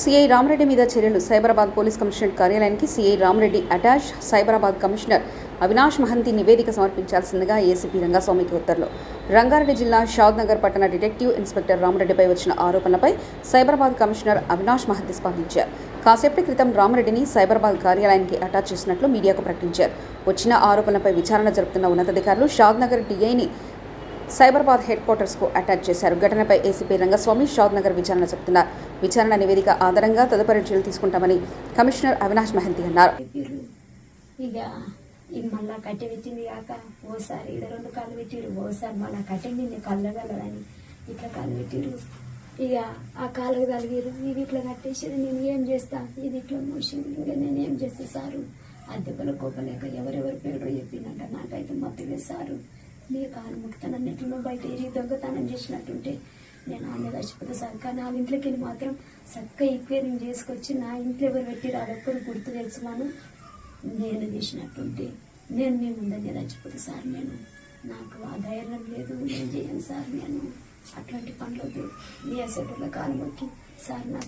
CI Rama Reddy మీద చర్యలు. Cyberabad police commissioner కార్యాలయానికి CI Ramareddy attach. Cyberabad commissioner Avinash Mohanty నివేదిక సమర్పించాల్సిందిగా ఏసీపీ రంగస్వామికి ఉత్తర్వులు. రంగారెడ్డి జిల్లా షాద్ నగర్ పట్టణ డిటెక్టివ్ ఇన్స్పెక్టర్ రామరెడ్డిపై వచ్చిన ఆరోపణలపై సైబరాబాద్ కమిషనర్ అవినాష్ మహంతి స్పందించారు. కాసేపటి క్రితం రామరెడ్డిని సైబరాబాద్ కార్యాలయానికి అటాచ్ చేసినట్లు మీడియాకు ప్రకటించారు. వచ్చిన ఆరోపణలపై విచారణ జరుపుతున్న ఉన్నతాధికారులు షాద్ నగర్ డిఐని సైబరాబాద్ హెడ్ క్వార్టర్స్కు అటాచ్ చేశారు. ఘటనపై ఏసీపీ రంగస్వామి షాద్ నగర్ విచారణ చెబుతున్నారు విచారణ నివేదిక ఆధారంగా తదుపరి చర్యలు తీసుకుంటామని కమిషనర్ అవినాష్ మహంతి అన్నారు. ఇక ఇది మళ్ళా కట్టె పెట్టింది కాక ఓసారి ఇది రెండు కళ్ళు పెట్టిరు ఓసారి మళ్ళా కట్టెండి నేను కళ్ళగలరని ఇట్లా కళ్ళు పెట్టిరు ఇక ఆ కాళ్ళకు తలిగిరు ఇది ఇట్లా కట్టేసేది నేను ఏం చేస్తా? ఇది ఇట్లా మూసింది. ఇంకా నేను ఏం చేస్తా సారు? అద్దెపల కోపలేక ఎవరెవరు పేరు చెప్పిందంట నాకైతే మత్తులే సారు. నీ కాలు ముక్తానని బయట ఏరి దొంగతనం చేసినట్టుంటే నేను ఆమె చచ్చిపోతే సార్ కానీ వాళ్ళ ఇంట్లోకి వెళ్ళి మాత్రం చక్కగా ఈక్వేరింగ్ చేసుకొచ్చి నా ఇంట్లో ఎవరు పెట్టి అదొక్కరు గుర్తు తెలుసుమాను. నేను చేసినట్టుంటే నేను మీ ముందని చచ్చిపోతే సార్ నేను. నాకు ఆ ధైర్యం లేదు నేను చేయను సార్ నేను. అట్లాంటి పనులు మీ అసెంబ్లీలో కాలు మొక్కి సార్ నాకు